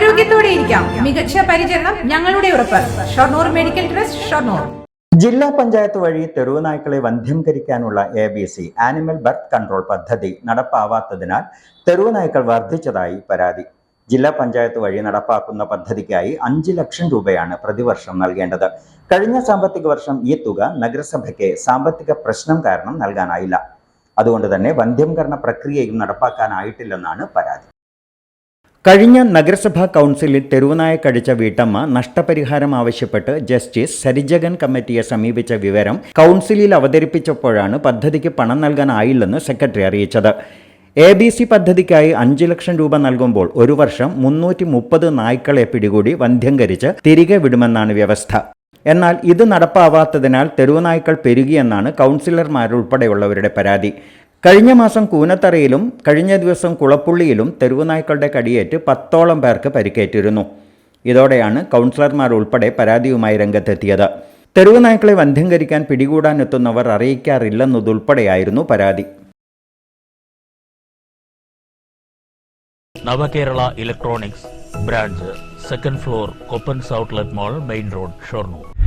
ആരോഗ്യത്തോടെ ഇരിക്കാം മികച്ച പരിചരണം ഞങ്ങളുടെ ഉറപ്പ്. Shoranur medical trust Shoranur. ജില്ലാ പഞ്ചായത്ത് വഴി തെരുവ് നായ്ക്കളെ വന്ധ്യംകരിക്കാനുള്ള A B C animal birth control പദ്ധതി നടപ്പാവാത്തതിനാൽ തെരുവ് നായ്ക്കൾ വർദ്ധിച്ചതായി പരാതി. ജില്ലാ പഞ്ചായത്ത് വഴി നടപ്പാക്കുന്ന പദ്ധതിക്കായി അഞ്ച് ലക്ഷം രൂപയാണ് പ്രതിവർഷം നൽകേണ്ടത്. കഴിഞ്ഞ സാമ്പത്തിക വർഷം ഈ തുക നഗരസഭയ്ക്ക് സാമ്പത്തിക പ്രശ്നം കാരണം നൽകാനായില്ല. അതുകൊണ്ട് തന്നെ വന്ധ്യംകരണ പ്രക്രിയയും നടപ്പാക്കാനായിട്ടില്ലെന്നാണ് പരാതി. കഴിഞ്ഞ നഗരസഭാ കൗൺസിലിൽ തെരുവുനായ കഴിച്ച വീട്ടമ്മ നഷ്ടപരിഹാരം ആവശ്യപ്പെട്ട് ജസ്റ്റിസ് സരിജഗൻ കമ്മിറ്റിയെ സമീപിച്ച വിവരം കൗൺസിലിൽ അവതരിപ്പിച്ചപ്പോഴാണ് പദ്ധതിക്ക് പണം നൽകാനായില്ലെന്ന് സെക്രട്ടറി അറിയിച്ചത്. എ ബി സി പദ്ധതിക്കായി അഞ്ച് ലക്ഷം രൂപ നൽകുമ്പോൾ ഒരു വർഷം മുന്നൂറ്റി മുപ്പത് നായ്ക്കളെ പിടികൂടി വന്ധ്യംകരിച്ച് തിരികെ വിടുമെന്നാണ് വ്യവസ്ഥ. എന്നാൽ ഇത് നടപ്പാവാത്തതിനാൽ തെരുവുനായ്ക്കൾ പെരുകിയെന്നാണ് കൗൺസിലർമാരുൾപ്പെടെയുള്ളവരുടെ പരാതി. കഴിഞ്ഞ മാസം കൂനത്തറയിലും കഴിഞ്ഞ ദിവസം കുളപ്പുള്ളിയിലും തെരുവുനായ്ക്കളുടെ കടിയേറ്റ് പത്തോളം പേർക്ക് പരിക്കേറ്റിരുന്നു. ഇതോടെയാണ് കൗൺസിലർമാർ ഉൾപ്പെടെ പരാതിയുമായി രംഗത്തെത്തിയത്. തെരുവുനായ്ക്കളെ വന്ധ്യംകരിക്കാൻ പിടികൂടാനെത്തുന്നവർ അറിയിക്കാറില്ലെന്നതുൾപ്പെടെയായിരുന്നു പരാതി. Navakerala electronics branch second floor Koppans outlet mall main road Shoranur.